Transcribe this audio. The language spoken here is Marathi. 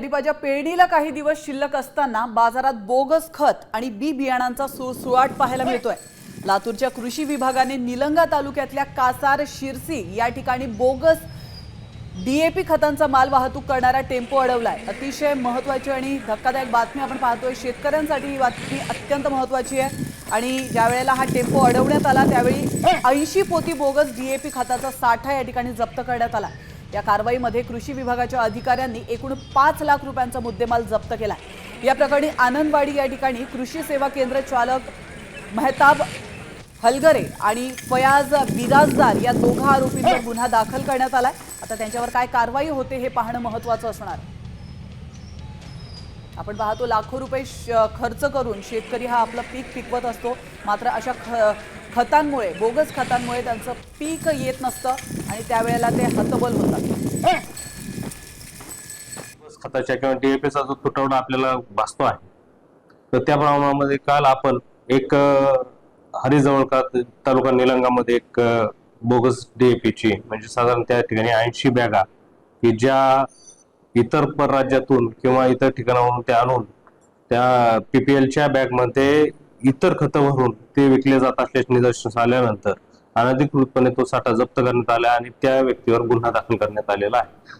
खरीपाच्या पेरणीला काही दिवस शिल्लक असताना बाजारात बोगस खत आणि बी बियाणांचा सुळसुळाट पाहायला मिळतोय. लातूरच्या कृषी विभागाने निलंगा तालुक्यातल्या कासार शिरसी या ठिकाणी बोगस डीएपी खतांचा माल वाहतूक करणारा टेम्पो अडवलाय. अतिशय महत्वाची आणि धक्कादायक बातमी आपण पाहतोय. शेतकऱ्यांसाठी ही बातमी अत्यंत महत्वाची आहे. आणि ज्या वेळेला हा टेम्पो अडवण्यात आला त्यावेळी ऐंशी पोती बोगस डीएपी खताचा साठा या ठिकाणी जप्त करण्यात आला. या कारवाईमध्ये कृषी विभागाच्या अधिकाऱ्यांनी एकूण पाच लाख रुपयांचा मुद्देमाल जप्त केला या प्रकरणी आनंदवाडी या ठिकाणी कृषी सेवा केंद्र चालक मेहताब हलगरे आणि फयाज बिराजदार या दोघा आरोपींवर गुन्हा दाखल करण्यात आलाय. आता त्यांच्यावर काय कारवाई होते हे पाहणं महत्वाचं असणार. आपण पाहतो लाखो रुपये खर्च करून शेतकरी हा आपलं पीक पिकवत असतो. मात्र अशा ख खतांमुळे बोगस खतांमुळे त्यांचं पीक येत नसतं आणि त्यावेळेला ते हतबल होतात. खताच्या किंवा डीएपीचा जो तुटवडा आपल्याला भासतो आहे तर त्या प्रमाणामध्ये काल आपण एक अं, हरिजवळका तालुका निलंगामध्ये एक बोगस डीएपीची म्हणजे साधारण त्या ठिकाणी ऐंशी बॅगा की ज्या इतर परराज्यातून किंवा इतर ठिकाणावरून ते आणून त्या पीपीएलच्या बॅगमध्ये इतर खतं भरून ते विकले जात असल्याचे निदर्शनास आल्यानंतर अनधिकृतपणे तो साठा जप्त करण्यात आला आणि त्या व्यक्तीवर गुन्हा दाखल करण्यात आलेला आहे.